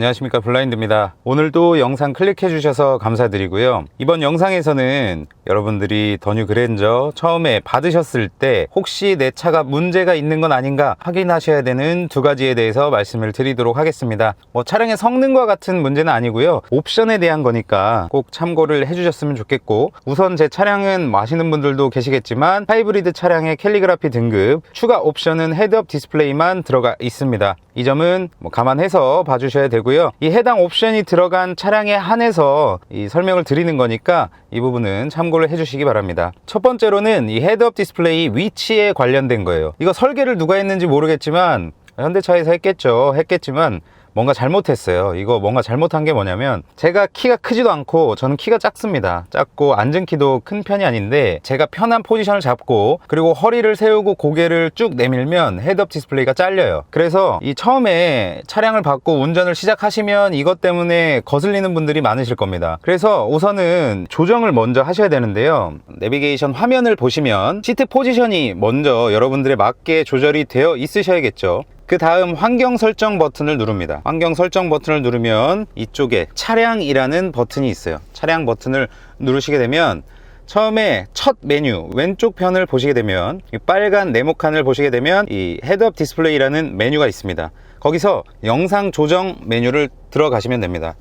안녕하십니까. 블라인드입니다. 오늘도 영상 클릭해 주셔서 감사드리고요. 이번 영상에서는 여러분들이 더뉴 그랜저 처음에 받으셨을 때 혹시 내 차가 문제가 있는 건 아닌가 확인하셔야 되는 두 가지에 대해서 말씀을 드리도록 하겠습니다. 뭐 차량의 성능과 같은 문제는 아니고요. 옵션에 대한 거니까 꼭 참고를 해 주셨으면 좋겠고 우선 제 차량은 뭐 아시는 분들도 계시겠지만 하이브리드 차량의 캘리그라피 등급 추가 옵션은 헤드업 디스플레이만 들어가 있습니다. 이 점은 뭐 감안해서 봐주셔야 되고 요. 이 해당 옵션이 들어간 차량에 한해서 이 설명을 드리는 거니까 이 부분은 참고를 해주시기 바랍니다. 첫 번째로는 이 헤드업 디스플레이 위치에 관련된 거예요. 이거 설계를 누가 했는지 모르겠지만 현대차에서 했겠죠. 했겠지만 뭔가 잘못했어요. 이거 뭔가 잘못한 게 뭐냐면 제가 키가 크지도 않고 저는 키가 작습니다. 작고 앉은 키도 큰 편이 아닌데 제가 편한 포지션을 잡고 그리고 허리를 세우고 고개를 쭉 내밀면 헤드업 디스플레이가 잘려요. 그래서 이 처음에 차량을 받고 운전을 시작하시면 이것 때문에 거슬리는 분들이 많으실 겁니다. 그래서 우선은 조정을 먼저 하셔야 되는데요. 내비게이션 화면을 보시면 시트 포지션이 먼저 여러분들의 맞게 조절이 되어 있으셔야겠죠. 그 다음 환경 설정 버튼을 누릅니다. 환경 설정 버튼을 누르면 이쪽에 차량이라는 버튼이 있어요. 차량 버튼을 누르시게 되면 처음에 첫 메뉴 왼쪽 편을 보시게 되면 이 빨간 네모칸을 보시게 되면 이 헤드업 디스플레이라는 메뉴가 있습니다. 거기서 영상 조정 메뉴를 들어가시면 됩니다.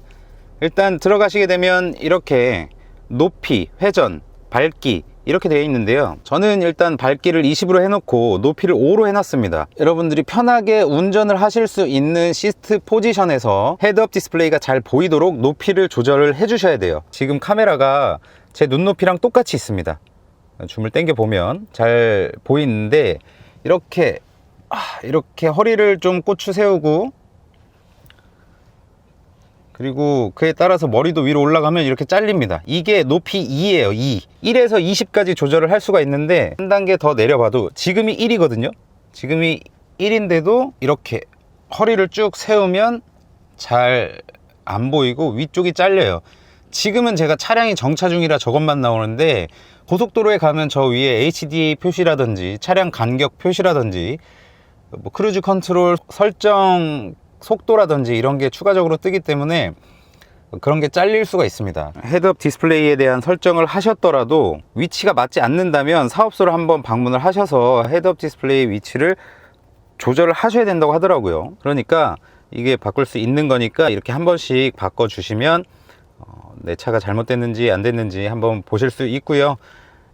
일단 들어가시게 되면 이렇게 높이, 회전, 밝기 이렇게 되어 있는데요. 저는 일단 밝기를 20으로 해놓고 높이를 5로 해놨습니다. 여러분들이 편하게 운전을 하실 수 있는 시트 포지션에서 헤드업 디스플레이가 잘 보이도록 높이를 조절을 해 주셔야 돼요. 지금 카메라가 제 눈높이랑 똑같이 있습니다. 줌을 당겨 보면 잘 보이는데 이렇게 아, 이렇게 허리를 좀 꼬추 세우고 그리고 그에 따라서 머리도 위로 올라가면 이렇게 잘립니다. 이게 높이 2예요 2 1에서 20까지 조절을 할 수가 있는데 한 단계 더 내려봐도 지금이 1이거든요. 지금이 1인데도 이렇게 허리를 쭉 세우면 잘 안 보이고 위쪽이 잘려요. 지금은 제가 차량이 정차 중이라 저것만 나오는데 고속도로에 가면 저 위에 HDA 표시라든지 차량 간격 표시라든지 뭐 크루즈 컨트롤 설정 속도라든지 이런 게 추가적으로 뜨기 때문에 그런 게 잘릴 수가 있습니다. 헤드업 디스플레이에 대한 설정을 하셨더라도 위치가 맞지 않는다면 사업소를 한번 방문을 하셔서 헤드업 디스플레이 위치를 조절을 하셔야 된다고 하더라고요. 그러니까 이게 바꿀 수 있는 거니까 이렇게 한 번씩 바꿔 주시면 어, 내 차가 잘못됐는지 안 됐는지 한번 보실 수 있고요.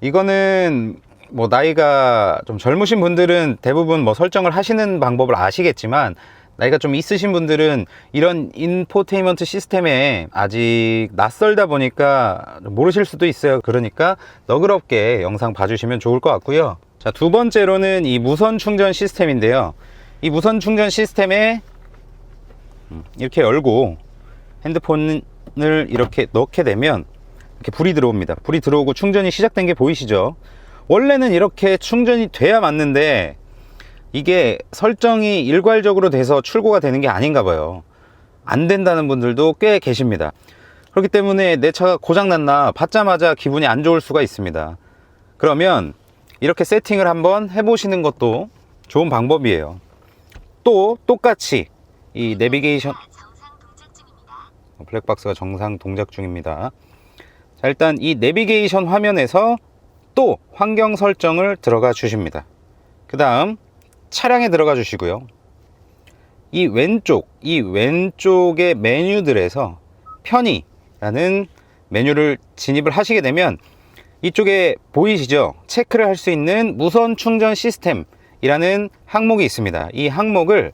이거는 뭐 나이가 좀 젊으신 분들은 대부분 뭐 설정을 하시는 방법을 아시겠지만 나이가 좀 있으신 분들은 이런 인포테인먼트 시스템에 아직 낯설다 보니까 모르실 수도 있어요. 그러니까 너그럽게 영상 봐주시면 좋을 것 같고요. 자, 두 번째로는 이 무선 충전 시스템인데요. 이 무선 충전 시스템에 음, 이렇게 열고 핸드폰을 이렇게 넣게 되면 이렇게 불이 들어옵니다. 불이 들어오고 충전이 시작된 게 보이시죠? 원래는 이렇게 충전이 돼야 맞는데 이게 설정이 일괄적으로 돼서 출고가 되는 게 아닌가 봐요. 안 된다는 분들도 꽤 계십니다. 그렇기 때문에 내 차가 고장났나 받자마자 기분이 안 좋을 수가 있습니다. 그러면 이렇게 세팅을 한번 해보시는 것도 좋은 방법이에요. 또 똑같이 이 내비게이션 블랙박스가 정상 동작 중입니다. 자, 일단 이 내비게이션 화면에서 또 환경 설정을 들어가 주십니다. 그 다음 차량에 들어가 주시고요. 이 왼쪽, 이 왼쪽의 메뉴들에서 편의라는 메뉴를 진입을 하시게 되면 이쪽에 보이시죠? 체크를 할 수 있는 무선 충전 시스템이라는 항목이 있습니다. 이 항목을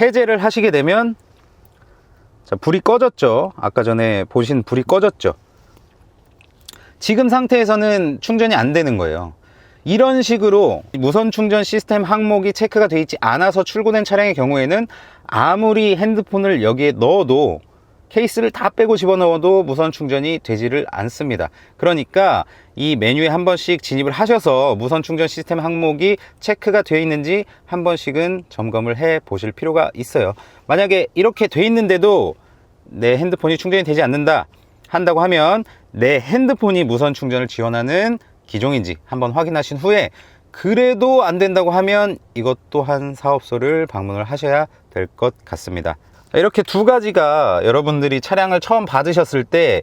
해제를 하시게 되면 자, 불이 꺼졌죠. 아까 전에 보신 불이 꺼졌죠. 지금 상태에서는 충전이 안 되는 거예요. 이런 식으로 무선 충전 시스템 항목이 체크가 되어 있지 않아서 출고된 차량의 경우에는 아무리 핸드폰을 여기에 넣어도 케이스를 다 빼고 집어넣어도 무선 충전이 되지를 않습니다. 그러니까 이 메뉴에 한 번씩 진입을 하셔서 무선 충전 시스템 항목이 체크가 되어 있는지 한 번씩은 점검을 해 보실 필요가 있어요. 만약에 이렇게 돼 있는데도 내 핸드폰이 충전이 되지 않는다 한다고 하면 내 핸드폰이 무선 충전을 지원하는 기종인지 한번 확인하신 후에 그래도 안 된다고 하면 이것 또한 사업소를 방문을 하셔야 될 것 같습니다. 이렇게 두 가지가 여러분들이 차량을 처음 받으셨을 때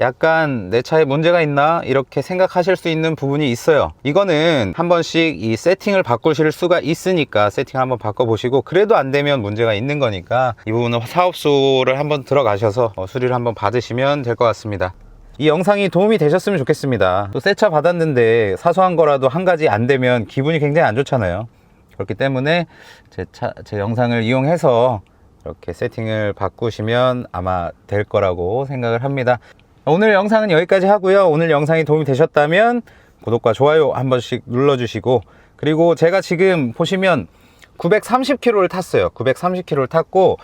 약간 내 차에 문제가 있나 이렇게 생각하실 수 있는 부분이 있어요 이거는 한 번씩 이 세팅을 바꾸실 수가 있으니까 세팅 한번 바꿔보시고 그래도 안 되면 문제가 있는 거니까 이 부분은 사업소를 한번 들어가셔서 어, 수리를 한번 받으시면 될 것 같습니다 이 영상이 도움이 되셨으면 좋겠습니다 또 새 차 받았는데 사소한 거라도 한 가지 안 되면 기분이 굉장히 안 좋잖아요 그렇기 때문에 제 차, 제 영상을 이용해서 이렇게 세팅을 바꾸시면 아마 될 거라고 생각을 합니다. 오늘 영상은 여기까지 하고요. 오늘 영상이 도움이 되셨다면 구독과 좋아요 한 번씩 눌러주시고 그리고 제가 지금 보시면 930km를 탔어요. 930km를 탔고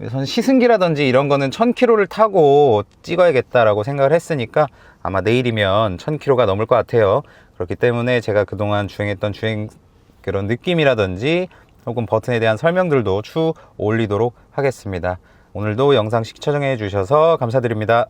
우선 시승기라든지 이런 거는 1000km를 타고 찍어야겠다라고 생각을 했으니까 아마 내일이면 1000km가 넘을 것 같아요. 그렇기 때문에 제가 그동안 주행했던 주행 그런 느낌이라든지 혹은 버튼에 대한 설명들도 추 올리도록 하겠습니다. 오늘도 영상 시청해 주셔서 감사드립니다.